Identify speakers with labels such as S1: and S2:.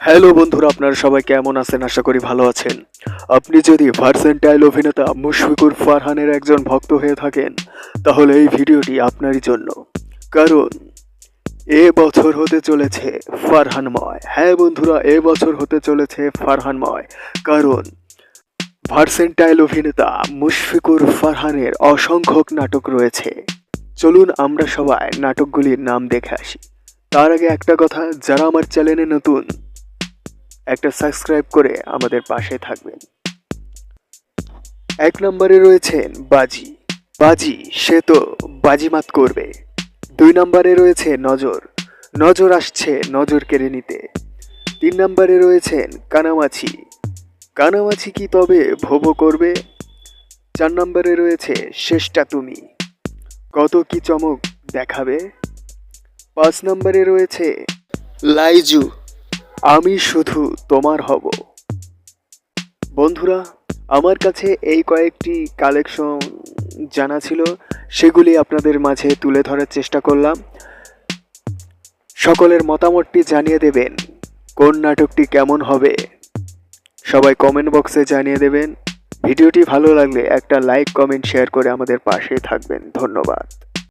S1: Hello বন্ধুরা, আপনারা সবাই কেমন আছেন? আশা করি ভালো আছেন। আপনি যদি ভার্সেন্টাইল অভিনেতা মুশফিকুর ফারহানের একজন ভক্ত হয়ে থাকেন, তাহলে এই ভিডিওটি আপনারই জন্য। কারণ, এ বছর হতে চলেছে ফারহানময়। হ্যাঁ বন্ধুরা, এ বছর হতে চলেছে ফারহানময়। কারণ, ভার্সেন্টাইল অভিনেতা মুশফিকুর ফারহানের অসংখ্যক নাটক রয়েছে। চলুন আমরা সবাই নাটকগুলির নাম দেখে আসি। তার আগে একটা কথা, যারা আমার চ্যানেলে নতুন একটা সাবস্ক্রাইব করে আমাদের পাশে থাকবেন। এক নম্বরে রয়েছেন বাজি। বাজি, সে তো বাজিমাত করবে। দুই নম্বরে রয়েছে নজর। নজর আসছে নজর কেড়ে নিতে। তিন নম্বরে রয়েছেন কানামাছি। কানামাছি কি তবে ভোবো করবে? চার নম্বরে রয়েছে শেষটা তুমি। কত কি চমক দেখাবে? পাঁচ নম্বরে রয়েছে লাইজু। আমি শুধু তোমার হব। বন্ধুরা, আমার কাছে এই কয়েকটি কালেকশন জানা ছিল, সেগুলি আপনাদের মাঝে তুলে ধরার চেষ্টা করলাম। সকলের মতামতটি জানিয়ে দেবেন, কোন নাটকটি কেমন হবে? সবাই কমেন্ট বক্সে জানিয়ে দেবেন। ভিডিওটি ভালো লাগলে একটা লাইক কমেন্ট শেয়ার করে আমাদের পাশে থাকবেন। ধন্যবাদ।